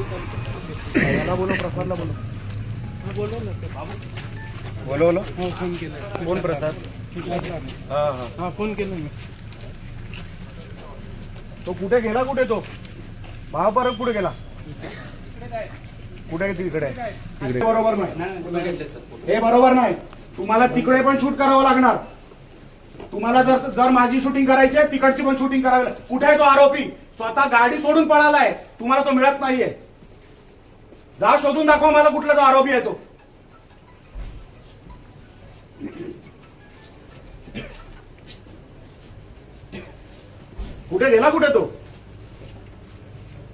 याला बोलो प्रसादला बोलो हो फोन केला. कोण प्रसाद? हा हा. हा फोन केला मी. तो कुठे गेला कुठे तो? महापरक कुठे गेला? कुठे तिकडे तिकडे बरोबर नाही. हे बरोबर नाही. तुम्हाला तिकडे पण शूट करावं लागणार. तुम्हाला जर जर माझी शूटिंग करायची आहे तिकडची पण शूटिंग करावी लागेल. कुठे आहे तो आरोपी? स्वतः गाडी सोडून पळालाय. तुम्हाला तो मिळत नाहीये. जा शोधून दाखवा मला कुठला तो आरोपी आहे तो. कुठे गेला कुठे तो?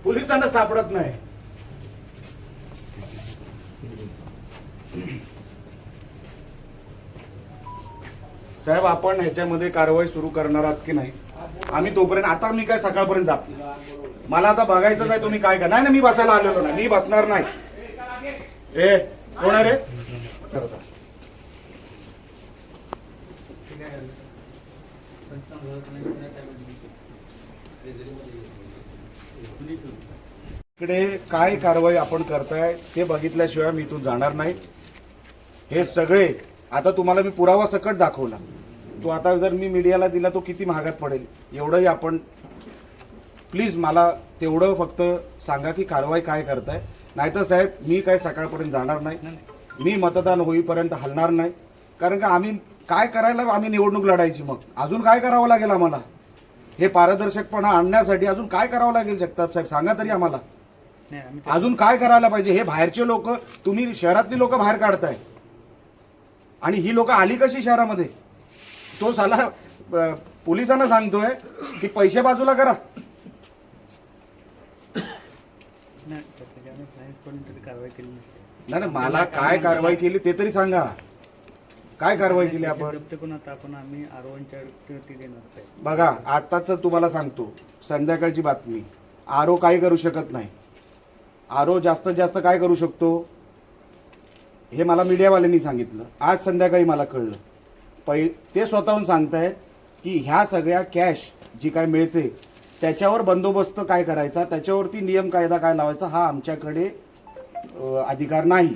पोलिसांना सापडत नाही. साहेब आपण ह्याच्यामध्ये कारवाई सुरू करणार आहात की नाही? आम्ही तोपर्यंत आता मी काय सकाळपर्यंत जात नाही. मला आता बघायचं आहे तुम्ही काय का नाही ना मी बसायला आलेलो नाही. मी बसणार नाही. ए कोण रे? करता इकडे काय कारवाई आपण करताय ते बघितल्याशिवाय मी इथून जाणार नाही. हे सगळे आता तुम्हाला मी पुरावा सकट दाखवला. तो आता जर मी मीडियाला दिला तो किती महागात पडेल? एवढंही आपण प्लीज मला तेवढं फक्त सांगा की कारवाई काय करताय. नाहीतर साहेब मी काय सकाळपर्यंत जाणार नाही. मी मतदान होईपर्यंत हलणार नाही. कारण का आम्ही काय करायला आम्ही निवडणूक लढायची मग. अजून काय करावं लागेल आम्हाला? हे पारदर्शकपणा आणण्यासाठी अजून काय करावं लागेल जगताप साहेब? सांगा तरी आम्हाला. अजून काय करायला पाहिजे? हे बाहेरचे लोक तुम्ही शहरातली लोक बाहेर काढताय. आणि ही लोक आली कशी शहरामध्ये? तो साला पोलिसांना सांगतोय की पैसे बाजूला करा. नाही मला काय कारवाई केली ते तरी सांगा. काय कारवाई केली आपण? बघा आताच तुम्हाला सांगतो संध्याकाळची बातमी. आरो काय करू शकत नाही. आरो जास्तीत जास्त काय करू शकतो? हे मला मीडियावाल्यांनी सांगितलं. आज संध्याकाळी मला कळलं. पै ते स्वतःहून सांगतायत की ह्या सगळ्या कॅश जी काय मिळते त्याच्यावर बंदोबस्त काय करायचा त्याच्यावरती नियम कायदा काय लावायचा हा आमच्याकडे अधिकार नाही.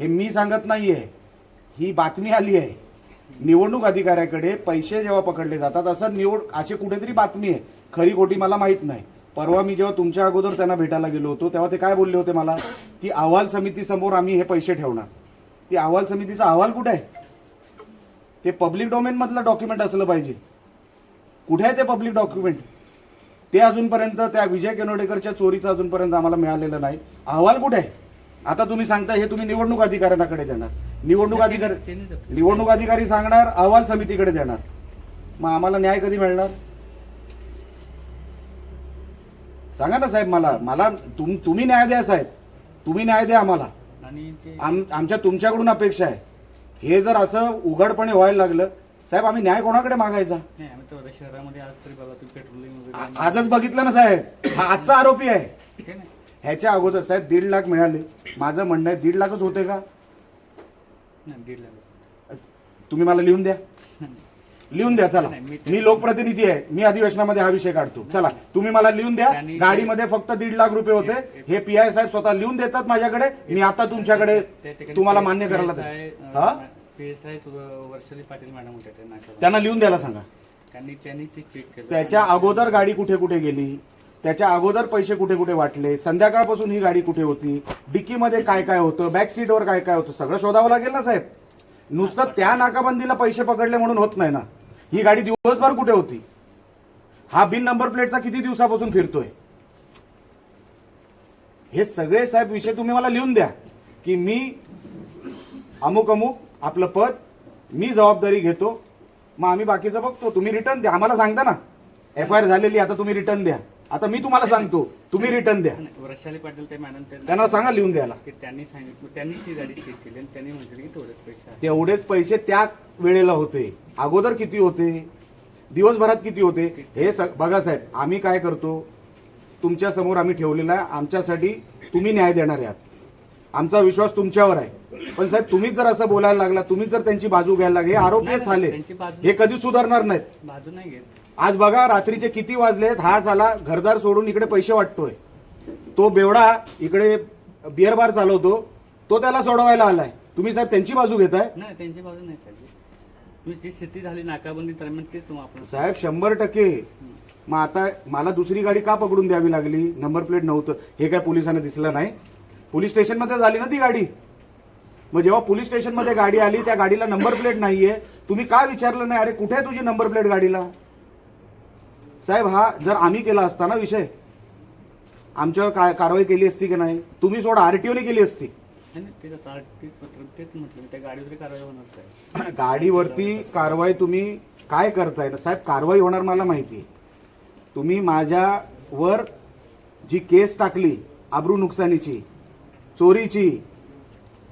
हे मी सांगत नाही आहे ही बातमी आली आहे. निवडणूक अधिकाऱ्याकडे पैसे जेव्हा पकडले जातात असं निवड अशी कुठेतरी बातमी आहे. खरी खोटी मला माहीत नाही. परवा मी जेव्हा तुमच्या अगोदर त्यांना भेटायला गेलो होतो तेव्हा ते काय बोलले होते मला? की अहवाल समितीसमोर आम्ही हे पैसे ठेवणार. ती अहवाल समितीचा अहवाल कुठे आहे? ते पब्लिक डोमेन मधलं डॉक्युमेंट असलं पाहिजे. कुठे आहे ते पब्लिक डॉक्युमेंट ते अजूनपर्यंत त्या विजय केनोडेकरच्या चोरीचं अजूनपर्यंत आम्हाला मिळालेलं नाही. अहवाल कुठे आहे? आता तुम्ही सांगता हे तुम्ही निवडणूक अधिकाऱ्यांकडे देणार. निवडणूक अधिकारी निवडणूक अधिकारी सांगणार अहवाल समितीकडे देणार. मग आम्हाला न्याय कधी मिळणार? सांगा ना साहेब मला. मला तुम तुम्ही न्याय द्या साहेब. तुम्ही न्याय द्या आम्हाला. आमच्या तुमच्याकडून अपेक्षा आहे. हे जर असं उघडपणे व्हायला लागलं साहेब आम्ही न्याय कोणाकडे मागायचा? नाही आम्ही तेवढ्या शहरामध्ये आज तरी बघा तुम्ही पेट्रोलिंग आ- वगैरे. आजच बघितलं ना साहेब. हा आजचा आरोपी आहे. ठीक आहे ह्याच्या अगोदर साहेब दीड लाख मिळाले. माझं म्हणणं आहे दीड लाखच होते का? नाही दीड लाख तुम्ही मला लिहून द्या. लिहून द्या चला. नाही, मी ते- मी लोकप्रतिनिधी आहे. मी अधिवेशनामध्ये हा विषय काढतो. चला. तुम्ही मला लिहून द्या. त्यांनी- गाडीमध्ये फक्त दीड लाख रुपये होते. हे पी आय साहेब स्वतः लिहून देतात माझ्याकडे. मी आता तुमच्याकडे त्या ठिकाणी तुम्हाला मान्य करायला हा? अं, PSI वर्षाली पाटील मॅडम होत्या त्या नाश्यावर. त्यांना लिहून द्यायला सांगा. त्यांनी त्यांनी ते चेक केलं. त्याच्या अगोदर गाडी कुठे कुठे गेली? त्याच्या अगोदर पैसे कुठे कुठे वाटले? संध्याकाळपासून ही गाडी कुठे होती? डिक्कीमध्ये काय काय होतं? बॅक सीटवर काय काय होतं? सगळं शोधावं लागेल ना साहेब? नुसतं त्या नाकाबंदीला पैसे पकडले म्हणून होत नाही ना. ही गाडी दिवसभर कुठे होती? हा बिन नंबर प्लेटचा किती दिवसापासून फिरतोय? हे सगळे साहेब विषय तुम्ही मला लिहून द्या. की मी अमुक अमुक आपलं पद मी जबाबदारी घेतो मग आम्ही बाकीचं बघतो. तुम्ही रिटर्न द्या. आम्हाला सांगता ना. एफ आय आर झालेली आता तुम्ही रिटर्न द्या. आता मी तुम्हाला सांगतो. तुम्ही रिटर्न द्या. वृषाली पाटील ते मॅडम त्यांना सांगा लिहून द्यायला. की त्यांनी सांगितलं त्यांनी ती गाडी चेक केली आणि त्यांनी म्हटलं की तेवढेच पैसे. तेवढेच पैसे त्या वेळेला होते. अगोदर किती होते? दिवसभरात किती होते? हे स- बघा साहेब आम्ही काय करतो? तुमच्यासमोर आम्ही ठेवलेला आहे. आमच्यासाठी तुम्ही न्याय देणार आहात. आमचा विश्वास तुमच्यावर आहे. पण साहेब तुम्हीच जर असं बोलायला लागला तुम्हीच जर त्यांची बाजू घ्यायला लागले हे आरोपीच नाही, झाले. त्यांची बाजू- हे कधी सुधारणार नाहीत. बाजू नाही घेत. आज बघा रात्रीचे किती वाजलेत हा झाला घरदार सोडून इकडे पैसे वाटतोय. तो बेवडा इकडे बिअर बार चालवतो तो त्याला सोडवायला आलाय. तुम्ही साहेब त्यांची बाजू घेताय? नाही त्यांची बाजू नाही साहेब. तुम्ही जी स्थिती झाली नाकाबंदी दरम्यान तेच आपण साहेब शंभर टक्के. मग आता मला दुसरी गाडी का पकडून द्यावी लागली? नंबर प्लेट नव्हतं. हे काय पोलिसांना दिसलं नाही? पोलीस स्टेशनमध्ये झाली ना ती गाडी? मग जेव्हा पोलीस स्टेशनमध्ये गाडी आली त्या गाडीला नंबर प्लेट नाहीये. तुम्ही का विचारलं नाही? अरे कुठे आहे तुझी नंबर प्लेट गाडीला? साहेब हा जर आम्ही केला असता ना विषय आमच्यावर काय कारवाई केली असती की नाही? तुम्ही सोडा आरटीओने केली असती. गाडीवरती कारवाई तुम्ही काय करताय? ना साहेब कारवाई होणार मला माहिती आहे. तुम्ही माझ्यावर जी केस टाकली आबरू नुकसानीची चोरीची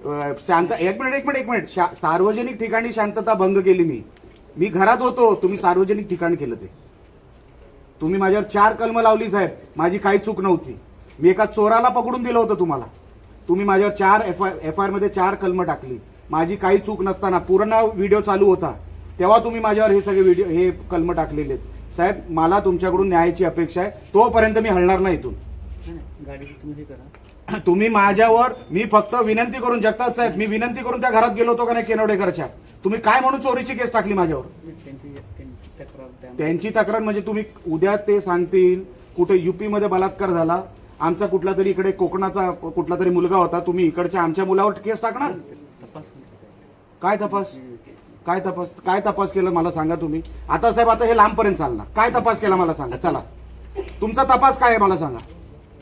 शांत एक मिनिट एक मिनिट एक मिनिट. सार्वजनिक ठिकाणी शांतता भंग केली मी. मी घरात होतो तुम्ही सार्वजनिक ठिकाण केलं ते. तुम्ही माझ्यावर चार कलम लावली साहेब. माझी काही चूक नव्हती. मी एका चोराला पकडून दिलं होतं तुम्हाला. तुम्ही माझ्यावर चार एफ आय एफ आय आरमध्ये चार कलम टाकली. माझी काही चूक नसताना पूर्ण व्हिडिओ चालू होता. तेव्हा तुम्ही माझ्यावर हे सगळे व्हिडिओ हे कलम टाकलेले आहेत. साहेब मला तुमच्याकडून न्यायाची अपेक्षा आहे. तोपर्यंत मी हलणार नाही इथून. गाडी तुम्ही हे करा. तुम्ही माझ्यावर मी फक्त विनंती करून जगताप साहेब मी विनंती करून त्या घरात गेलो होतो का नाही केनवडेकरच्या तुम्ही काय म्हणून चोरीची केस टाकली माझ्यावर? त्यांची तक्रार म्हणजे तुम्ही उद्या ते सांगतील कुठे युपी मध्ये बलात्कार झाला आमचा कुठला तरी इकडे कोकणाचा कुठला तरी मुलगा होता तुम्ही इकडच्या आमच्या मुलावर केस टाकणार? काय तपास? काय तपास? काय तपास केला मला सांगा तुम्ही? आता साहेब आता हे लांबपर्यंत चालणार. काय तपास केला मला सांगा? चला. तुमचा तपास काय आहे मला सांगा?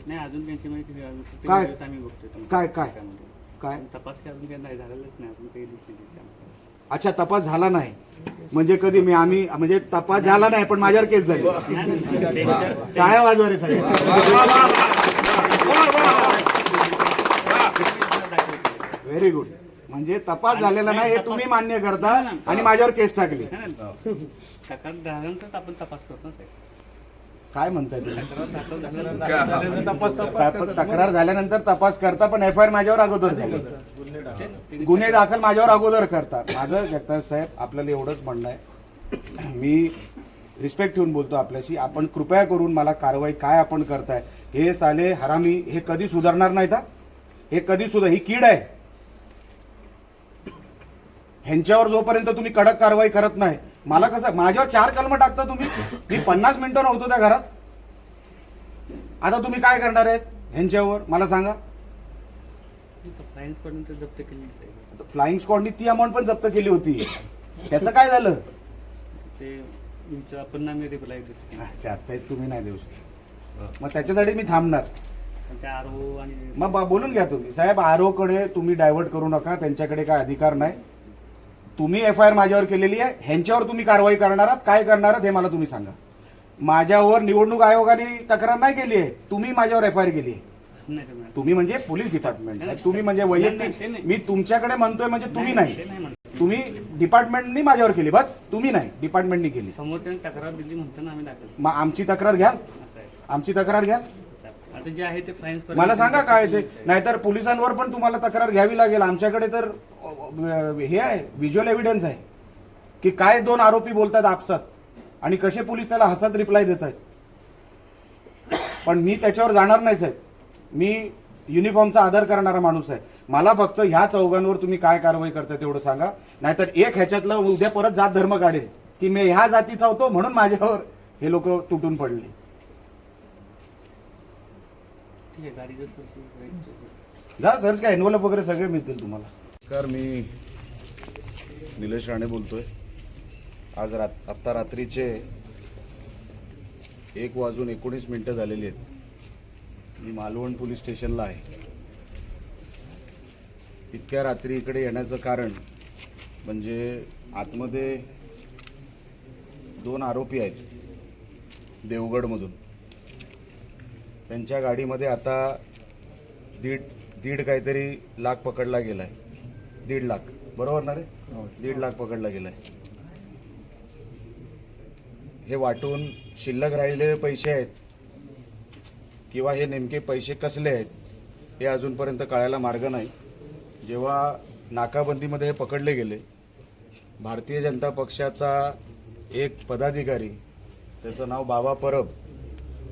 नाही अजून त्यांची माहिती. अजून प्रत्येक काय? दिवस आम्ही बघतोय तुमच्या काय- काय? त्यामध्ये. काय पण तपास अजून काही नाही झालेलंच नाही अजून काही आमचं. अच्छा तपास झाला नाही म्हणजे कधी मी आम्ही म्हणजे तपास झाला नाही पण माझ्यावर केस झाली नाही, नाही, नाही. काय वाजवा रे साहेब व्हेरी गुड म्हणजे तपास झालेला नाही हे तुम्ही मान्य करता आणि माझ्यावर केस टाकली नाही, नाही. तक्रार आपण तपास करतो ना साहेब. काय म्हणताय तुम्ही? तक्रार झाल्यानंतर तपास करता पण एफ आय आर माझ्यावर अगोदर झाली. गुन्हे दाखल. माझ्यावर अगोदर करता. माझं जगताप साहेब आपल्याला एवढंच म्हणणं आहे. मी रिस्पेक्ट ठेवून बोलतो आपल्याशी. आपण कृपया करून मला कारवाई काय आपण करताय हे साले हरामी हे कधी सुधारणार नाहीत हा? हे कधी सुद्धा ही कीड आहे. ह्यांच्यावर जोपर्यंत तुम्ही कडक कारवाई करत नाही मला कसं माझ्यावर चार कलम टाकता तुम्ही? मी पन्नास मिनिटं नव्हतो त्या घरात. आता तुम्ही काय करणार आहेत ह्यांच्यावर? मला सांगा. जप्त केली. फ्लाइंग स्क्वॉडनी ती अमाऊंट पण जप्त केली होती. त्याचं काय झालं? ते विचार आपण आम्ही रिप्लाय देतो. अच्छा ते तुम्ही नाही देऊ शकत. मग त्याच्यासाठी मी थांबणार. आरो आणि मग बोलून घ्या तुम्ही. साहेब आरोकडे तुम्ही डायव्हर्ट करू नका. त्यांच्याकडे काय अधिकार नाही. तुम्ही एफ आय आर माझ्यावर केलेली आहे ह्यांच्यावर तुम्ही कारवाई करणार आहात काय करणार आहात हे मला तुम्ही सांगा. माझ्यावर निवडणूक आयोगाने तक्रार नाही केली आहे तुम्ही माझ्यावर एफ आय आर केली आहे. तुम्ही म्हणजे पोलीस डिपार्टमेंट तुम्ही म्हणजे वैयक्तिक. मी तुमच्याकडे म्हणतोय म्हणजे तुम्ही नाही म्हणत. तुम्ही डिपार्टमेंटनी माझ्यावर केली बस तुम्ही नाही डिपार्टमेंटनी केली. तक्रार दिली म्हणताना आम्ही दाखल मग आमची तक्रार घ्याल? आमची तक्रार घ्याल. आता जे आहे ते मला सांगा काय ते? नाहीतर पोलिसांवर पण तुम्हाला तक्रार घ्यावी लागेल. आमच्याकडे तर अ, हे आहे व्हिज्युअल एव्हिडन्स आहे. की काय दोन आरोपी बोलतात आपसात आणि कसे पोलीस त्याला हसत रिप्लाय देत आहेत. पण मी त्याच्यावर जाणार नाही साहेब. मी युनिफॉर्मचा आदर करणारा माणूस आहे. मला फक्त ह्या चौघांवर तुम्ही काय कारवाई करताय तेवढं सांगा. नाहीतर एक ह्याच्यातलं उद्या परत जात धर्म काढेल. की मी ह्या जातीचा होतो म्हणून माझ्यावर हे लोक तुटून पडले ठीक आहे गाडी जसं जा सर्च काय एनवलप वगैरे सगळे मिळतील तुम्हाला. नमस्कार मी निलेश राणे बोलतोय. आज रात आत्ता रात्रीचे एक वाजून एकोणीस मिनिटं झालेली आहेत. मी मालवण पोलीस स्टेशनला आहे. इतक्या रात्री इकडे येण्याचं कारण म्हणजे आतमध्ये दोन आरोपी आहेत देवगडमधून. त्यांच्या गाडीमध्ये आता दीड दीड काहीतरी लाख पकडला गेलाय. दीड लाख. बरोबर ना रे? दीड लाख पकडला गेलाय. हे वाटून शिल्लक राहिलेले पैसे आहेत किंवा हे नेमके पैसे कसले आहेत हे अजूनपर्यंत कळायला मार्ग नाही. जेव्हा नाकाबंदीमध्ये हे पकडले गेले भारतीय जनता पक्षाचा एक पदाधिकारी त्याचं नाव बाबा परब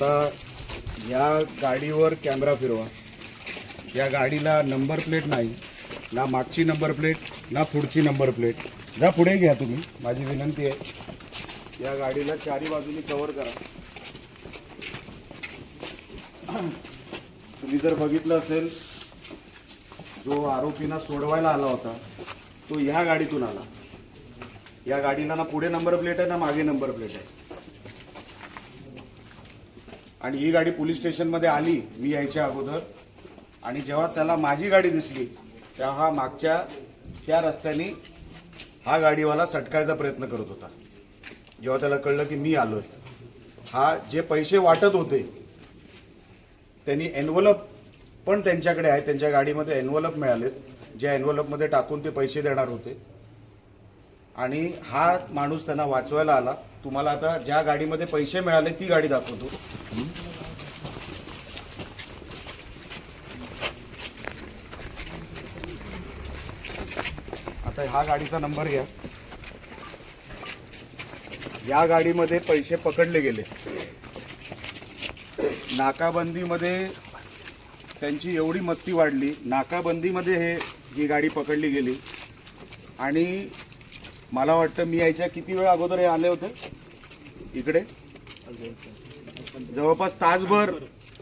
आता या गाडीवर कॅमेरा फिरवा. या गाडीला नंबर प्लेट नाही ना मागची नंबर प्लेट ना पुढची नंबर प्लेट. जा पुढे घ्या तुम्ही माझी विनंती आहे. या गाडीला चारी बाजूनी कव्हर करा. तुम्ही जर बघितलं असेल जो आरोपीना सोडवायला आला होता तो ह्या गाडीतून आला. या गाडीला ना पुढे नंबर प्लेट आहे ना मागे नंबर प्लेट आहे. आणि ही गाडी पोलीस स्टेशनमध्ये आली मी यायच्या अगोदर. आणि जेव्हा त्याला माझी गाडी दिसली तेव्हा हा मागच्या त्या रस्त्याने हा गाडीवाला सटकायचा प्रयत्न करत होता. जेव्हा त्याला कळलं की मी आलोय. हा जे पैसे वाटत होते त्यांनी एनवलप पण त्यांच्याकडे आहे. त्यांच्या गाडीमध्ये एनवलप मिळालेत. ज्या एनवलपमध्ये टाकून ते पैसे देणार होते. आणि हा माणूस त्यांना वाचवायला आला. तुम्हाला आता ज्या गाडीमध्ये पैसे मिळाले ती गाडी दाखवतो. आता हा गाडीचा नंबर घ्या. या गाडीमध्ये पैसे पकडले गेले. नाकाबंदीमध्ये त्यांची एवढी मस्ती वाढली. नाकाबंदीमध्ये हे ही गाडी पकडली गेली. आणि मला वाटतं मी यायच्या किती वेळ अगोदर हे आले होते? इकडे. जवळपास तासभर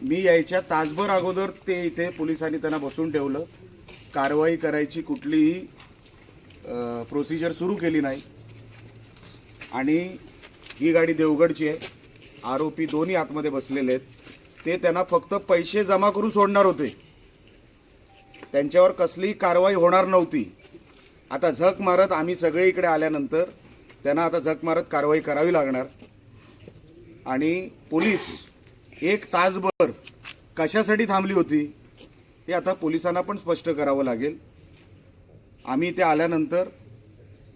मी यायच्या तासभर अगोदर ते इथे पोलिसांनी त्यांना बसून ठेवलं. कारवाई करायची कुठलीही प्रोसिजर सुरू केली नाही. आणि ही गाडी देवगडची आहे. आरोपी दोन्ही आतमध्ये बसलेले आहेत. ते त्यांना फक्त पैसे जमा करून सोडणार होते. त्यांच्यावर कसलीही कारवाई होणार नव्हती. आता झक मारत आम्ही सगळे इकडे आल्यानंतर त्यांना आता झक मारत कारवाई करावी लागणार. आणि पोलीस एक तासभर कशासाठी थांबली होती हे आता पोलिसांना पण स्पष्ट करावं लागेल. आम्ही ते आल्यानंतर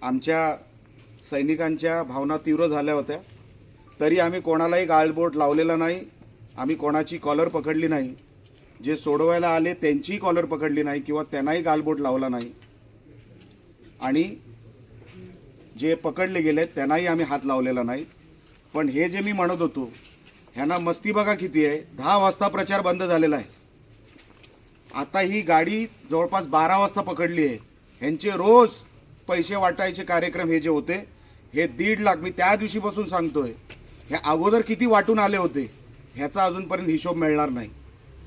आमच्या सैनिकांच्या भावना तीव्र झाल्या होत्या. तरी आम्ही कोणालाही गाळबोट लावलेला नाही. आम्ही कोणाची कॉलर पकडली नाही. जे सोडवायला आले त्यांचीही कॉलर पकडली नाही किंवा त्यांनाही गालबोट लावला नाही. आणि जे पकडले गेले त्यांनाही आम्ही हात लावलेला नाही. पण हे जे मी म्हणत होतो ह्यांना मस्ती बघा किती आहे. दहा वाजता प्रचार बंद झालेला आहे. आता ही गाडी जवळपास बारा वाजता पकडली आहे. ह्यांचे रोज पैसे वाटायचे कार्यक्रम हे जे होते हे दीड लाख मी त्या दिवशीपासून सांगतोय. हे अगोदर किती वाटून आले होते ह्याचा अजूनपर्यंत हिशोब मिळणार नाही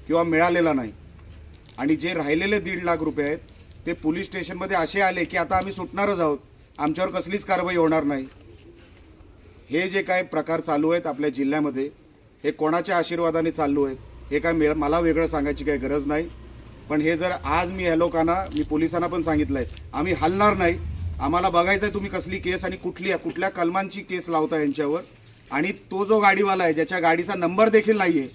किंवा मिळालेला नाही. आणि जे राहिलेले दीड लाख रुपये आहेत ते पोलीस स्टेशनमध्ये असे आले की आता आम्ही सुटणारच आहोत. आमच्यावर कसलीच कारवाई होणार नाही. हे जे काय प्रकार चालू आहेत आपल्या जिल्ह्यामध्ये हे कोणाच्या आशीर्वादाने चालू आहेत हे काय मे- मला वेगळं सांगायची काही गरज नाही. पण हे जर आज मी ह्या लोकांना मी पोलिसांना पण सांगितलं आहे आम्ही हलणार नाही. आम्हाला बघायचं आहे तुम्ही कसली केस आणि कुठली कुठल्या कलमांची केस लावता यांच्यावर. आणि तो जो गाडीवाला आहे ज्याच्या गाडीचा नंबर देखील नाही आहे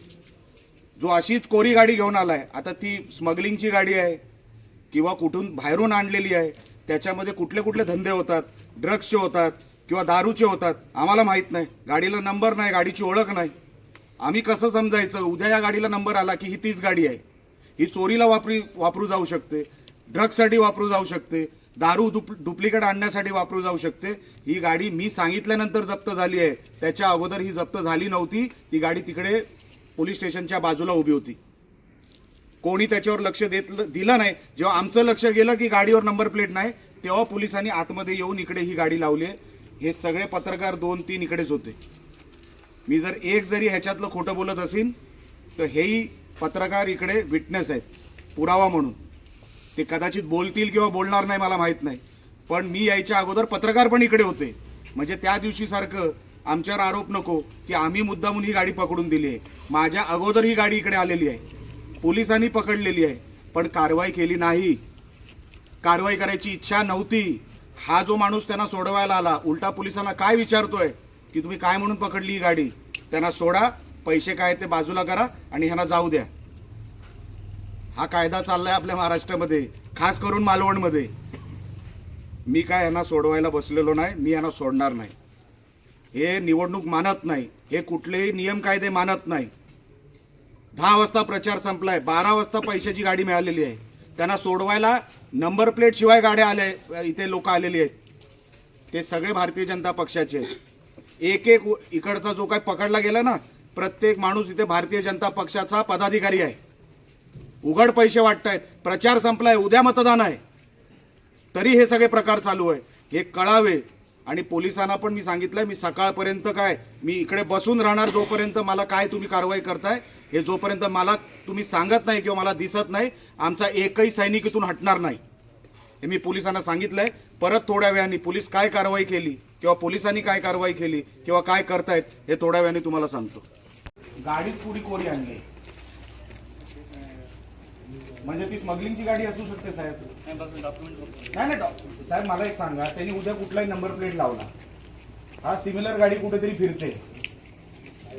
जो अशीच कोरी गाडी घेऊन आला आहे आता ती स्मगलिंगची गाडी आहे किंवा कुठून बाहेरून आणलेली आहे त्याच्यामध्ये कुठले कुठले धंदे होतात ड्रग्सचे होतात किंवा दारूचे होतात आम्हाला माहीत नाही. गाडीला नंबर नाही गाडीची ओळख नाही. आम्ही कसं समजायचं? उद्या या गाडीला नंबर आला की ही तीच गाडी आहे. ही चोरीला वापरी वापरू जाऊ शकते. ड्रग्ससाठी वापरू जाऊ शकते. दारू डुप डुप्लिकेट आणण्यासाठी वापरू जाऊ शकते. ही गाडी मी सांगितल्यानंतर जप्त झाली आहे. त्याच्या अगोदर ही जप्त झाली नव्हती. ती गाडी तिकडे पोलीस स्टेशनच्या बाजूला उभी होती. कोणी त्याच्यावर लक्ष देत दिलं नाही. जेव्हा आमचं लक्ष गेलं की गाडीवर नंबर प्लेट नाही तेव्हा पोलिसांनी आतमध्ये येऊन इकडे ही गाडी लावली आहे. हे सगळे पत्रकार दोन तीन इकडेच होते. मी जर एक जरी ह्याच्यातलं खोटं बोलत असेल तर हेही पत्रकार इकडे विटनेस आहेत. पुरावा म्हणून. ते कदाचित बोलतील किंवा बोलणार नाही मला माहीत नाही. पण मी यायच्या अगोदर पत्रकार पण इकडे होते. म्हणजे त्या दिवशी सारखं आमच्यावर आरोप नको की आम्ही मुद्दामून ही गाडी पकडून दिली आहे. माझ्या अगोदर ही गाडी इकडे आलेली आहे. पोलिसांनी पकडलेली आहे. पण कारवाई केली नाही. कारवाई करायची इच्छा नव्हती. हा जो माणूस त्यांना सोडवायला आला उलटा पोलिसांना काय विचारतोय? की तुम्ही काय म्हणून पकडली ही गाडी? त्यांना सोडा पैसे काय ते बाजूला करा आणि ह्यांना जाऊ द्या. हा कायदा चाललाय आपल्या महाराष्ट्रामध्ये खास करून मालवणमध्ये. मी काय यांना सोडवायला बसलेलो नाही मी यांना सोडणार नाही. हे निवडणूक मानत नाही. हे कुठलेही नियम कायदे मानत नाही. दहा वाजता प्रचार संपलाय. बारा वाजता पैशाची गाडी मिळालेली आहे. त्यांना सोडवायला नंबर प्लेट शिवाय गाड्या आल्या इथे लोक आलेली आहेत. ते सगळे भारतीय जनता पक्षाचे आहेत. एक एक इकडचा जो काही पकडला गेला ना प्रत्येक माणूस इथे भारतीय जनता पक्षाचा पदाधिकारी आहे. उघड पैसे वाटतायत. प्रचार संपलाय उद्या मतदान आहे. तरी हे सगळे प्रकार चालू आहे हे कळावे. आणि पोलिसांना पण मी सांगितलंय मी सकाळपर्यंत काय मी इकडे बसून राहणार जोपर्यंत मला काय तुम्ही कारवाई करताय हे जोपर्यंत मला तुम्ही सांगत नाही किंवा मला दिसत नाही आमचा एकही सैनिक इथून हटणार नाही. हे मी पोलिसांना सांगितलंय. परत थोड्या वेळाने पोलीस काय कारवाई केली किंवा पोलिसांनी काय कारवाई केली किंवा काय करतायत हे थोड्या वेळाने तुम्हाला सांगतो. गाडीत पुढी कोरी आणली? म्हणजे ती स्मगलिंगची गाडी असू शकते साहेब. डॉक्युमेंट नाही नाही साहेब मला एक सांगा. त्यांनी उद्या कुठलाही नंबर प्लेट लावला. हा सिमिलर गाडी कुठेतरी फिरते.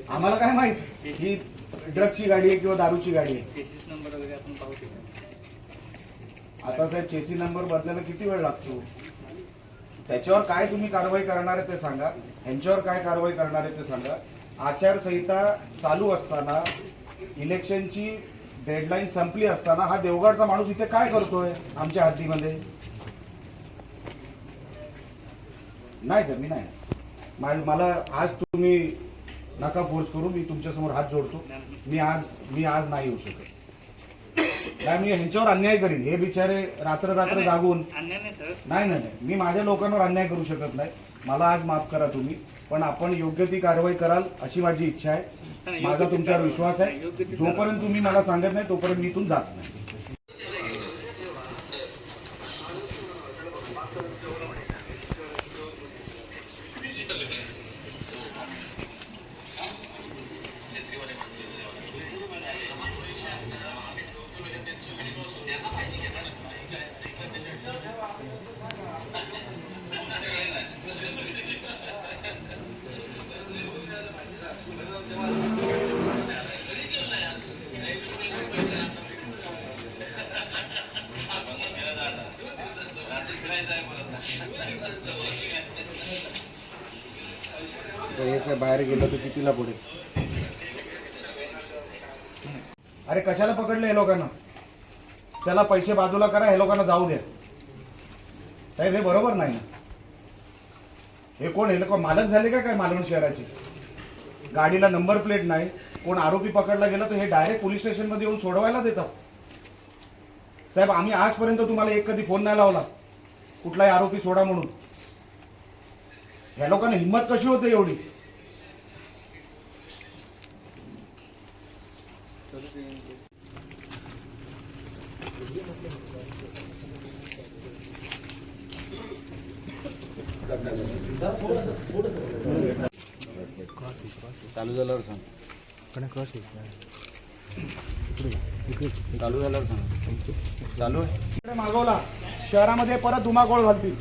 आम्हाला काय माहीत? ही ड्रग्सची गाडी आहे किंवा दारूची गाडी आहे? नंबर वगैरे आपण पाहू शकतो. आता साहेब चेसी नंबर बदलायला किती वेळ लागतो? त्याच्यावर काय तुम्ही कारवाई करणार आहे ते सांगा. ह्यांच्यावर काय कारवाई करणार आहे ते सांगा. आचारसंहिता चालू असताना इलेक्शनची डेडलाईन संपली असताना हा देवगडचा माणूस इथे काय करतोय आमच्या हद्दीमध्ये? नाही सर मी नाही. मला आज तुम्ही नका फोर्स करू मी तुमच्यासमोर हात जोडतो. मी आज मी आज नाही येऊ शकत. मी ह्यांच्यावर अन्याय करीन. हे बिचारे रात्र रात्र जागून अन्याय नाही सर. नाही. मी माझ्या लोकांवर अन्याय करू शकत नाही. मला आज माफ करा तुम्ही. पण आपण योग्य ती कारवाई कराल अशी माझी इच्छा आहे. माझा तुमच्यावर. विश्वास आहे. जोपर्यंत तुम्ही मला सांगत नाही तोपर्यंत मी इथून जात नाही. हे साहेब बाहेर गेलं तर कितीला पुढे? अरे कशाला पकडलं हे लोकांना? त्याला पैसे बाजूला करा हे लोकांना जाऊ द्या. साहेब हे बरोबर नाही ना? हे कोण हे लोक मालक झाले का काय मालवण शहराचे? गाडीला नंबर प्लेट नाही. कोण आरोपी पकडला गेला तर हे डायरेक्ट पोलीस स्टेशनमध्ये येऊन सोडवायला देतात. साहेब आम्ही आजपर्यंत तुम्हाला एक कधी फोन नाही लावला. कुठलाही आरोपी सोडा म्हणून. ह्या लोकांना हिंमत कशी होते एवढी? चालू झाल्यावर सांग. चालू झाल्यावर सांग. चालू आहे? मागवला. शहरामध्ये परत धुमाकूळ घालतील.